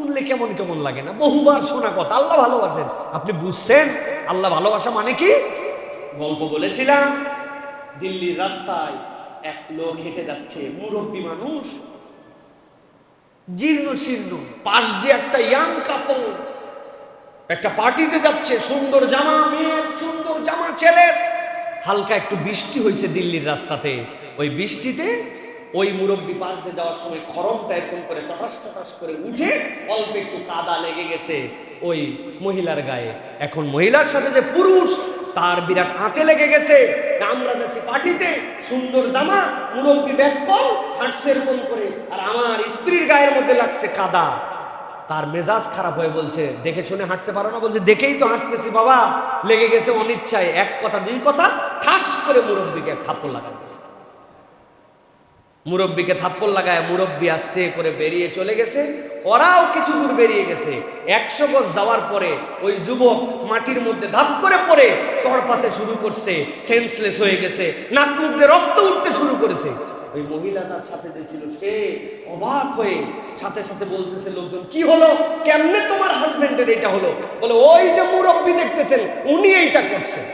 শুনলে কেমন কেমন লাগে না? বহুবার শোনা কথা, আল্লাহ ভালোবাসেন। আপনি বুঝছেন? আল্লাহ ভালোবাসা মানে কি? গল্প বলেছিলাম, দিল্লির রাস্তায় এক লোক হেঁটে যাচ্ছে, মুরব্বী মানুষ। জীর্ণ শীর্ণ, পাশ দিয়ে একটা ইয়াং কাপড় একটা পার্টিতে যাচ্ছে, সুন্দর জামা, মেয়ের সুন্দর জামা, ছেলের। হালকা একটু বৃষ্টি হয়েছে দিল্লির রাস্তাতে। ওই বৃষ্টিতে ওই মুরব্বী পাশ দিয়ে যাওয়ার সময় খরমটা এরকম করে চটাস চটাস করে উঠে অল্প একটু কাদা লেগে গেছে ওই মহিলার গায়ে। এখন মহিলার সাথে যে পুরুষ তার বিরাট হাতে লেগে গেছে। আমরা যাচ্ছি পার্টিতে সুন্দর জামা মুরব্বী ব্যাগ কল হাঁটছে এরকম করে। আর আমার স্ত্রীর গায়ের মধ্যে লাগছে কাদা। তার মেজাজ খারাপ হয়ে বলছে দেখে শুনে হাঁটতে পারো না? বলছে দেখেই তো হাঁটতেছি বাবা। লেগে গেছে অনিচ্ছায় এক কথা দুই কথা ঠাস করে মুরব্বীকে থাপ্পড় লাগা গেছে মুরব্বীকে থাপ্পড় লাগায় মুরব্বী আস্তে করে বেরিয়ে চলে গেছে। ওরাও কিছু দূর বেরিয়ে গেছে। একশো গজ যাওয়ার পরে ওই যুবক মাটির মধ্যে ধাপ করে পড়ে তড়পাতে শুরু করছে সেন্সলেস হয়ে গেছে, নাক মুখ রক্ত উঠতে শুরু করেছে। ওই মহিলা তার সাথে যে ছিল সে অবাক হয়ে সাথে সাথে বলতেছে, লোকজন, কি হলো? কেমনে তোমার হাজবেন্ডের এটা হলো? বলে, ওই যে মুরব্বী দেখতেছেন, উনি এইটা করছেন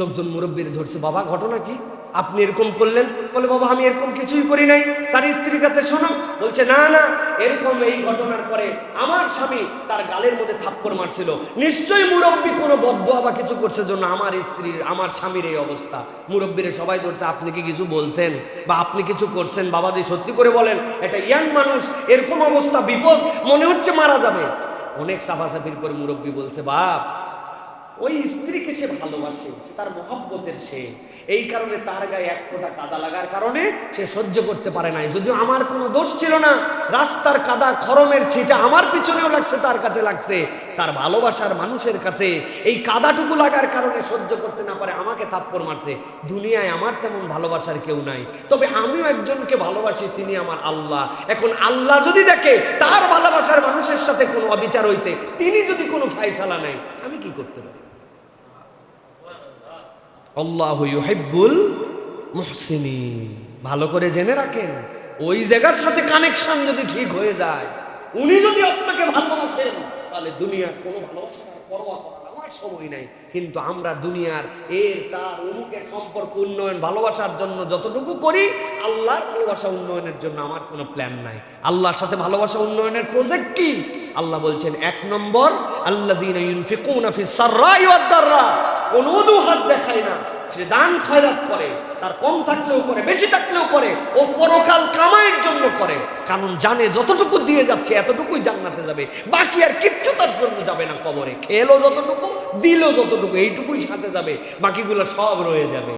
লোকজন মুরব্বীর ধরছে, বাবা, ঘটনা কি? আপনি এরকম করলেন? বলে, বাবা, আমি এরকম কিছুই করি নাই। তার স্ত্রীর কাছে শোনো, বলছে, না না, এরকম এই ঘটনার পরে আমার স্বামী তার গালের মধ্যে থাপ্পড় মারছিল। নিশ্চয়ই মুরব্বী কোনো বদ্ধ বা কিছু করছে জন্য আমার স্ত্রীর, আমার স্বামীর এই অবস্থা। মুরব্বীরে সবাই ধরছে আপনি কি কিছু বলছেন? বা আপনি কিছু করছেন? বাবা দিয়ে সত্যি করে বলেন, এটা ইয়াং মানুষ, এরকম অবস্থা, বিপদ, মনে হচ্ছে মারা যাবে। অনেক সাফাসাফির করে মুরব্বী বলছে, বাপ ওই স্ত্রীকে সে ভালোবাসে তার মহব্বতের সে। এই কারণে তার গায়ে এক ফোঁটা কাদা লাগার কারণে সে সহ্য করতে পারে নাই। যদিও আমার কোনো দোষ ছিল না, রাস্তার কাদা, খরমের ছিটা আমার পিছনেও লাগছে, তার কাছে লাগছে। তার ভালোবাসার মানুষের কাছে এই কাদাটুকু লাগার কারণে সহ্য করতে না পারে, আমাকে থাপ্পড় মারছে। দুনিয়ায় আমার তেমন ভালোবাসার কেউ নাই। তবে আমিও একজনকে ভালোবাসি, তিনি আমার আল্লাহ। এখন আল্লাহ যদি দেখে তার ভালোবাসার মানুষের সাথে কোনো অবিচার হয়েছে তিনি যদি কোনো ফাইসালা নেয় কি করতে পারে? আল্লাহ ভালো করে জেনে রাখেন, ওই জায়গার সাথে কানেকশন যদি ঠিক হয়ে যায়, উনি যদি আপনাকে ভালোবাসেন তাহলে দুনিয়ার কোনো ভালোবাসা পরোয়া সময় নাই। কিন্তু আমরা দুনিয়ার এর, তার, অমুকের সম্পর্ক, উন্নয়ন, ভালোবাসার জন্য যতটুকু করি, আল্লাহর ভালোবাসা উন্নয়নের জন্য আমার কোনো প্ল্যান নাই। আল্লাহর সাথে ভালোবাসা উন্নয়নের প্রজেক্ট কি? আল্লাহ বলছেন, এক নম্বর আল্লাহ দিন কোন হাত দেখায় না, সে দান খয়রাত করে, তার কম থাকলেও করে, বেশি থাকলেও করে, ও পরকাল কামাইয়ের জন্য করে। কারণ জানে যতটুকু দিয়ে যাচ্ছে, এতটুকুই জান্নাতে যাবে। বাকি আর কিচ্ছু তার জন্য যাবে না কবরে। খেলো যতটুকু, দিল যতটুকু, এইটুকুই সাথে যাবে, বাকিগুলো সব রয়ে যাবে।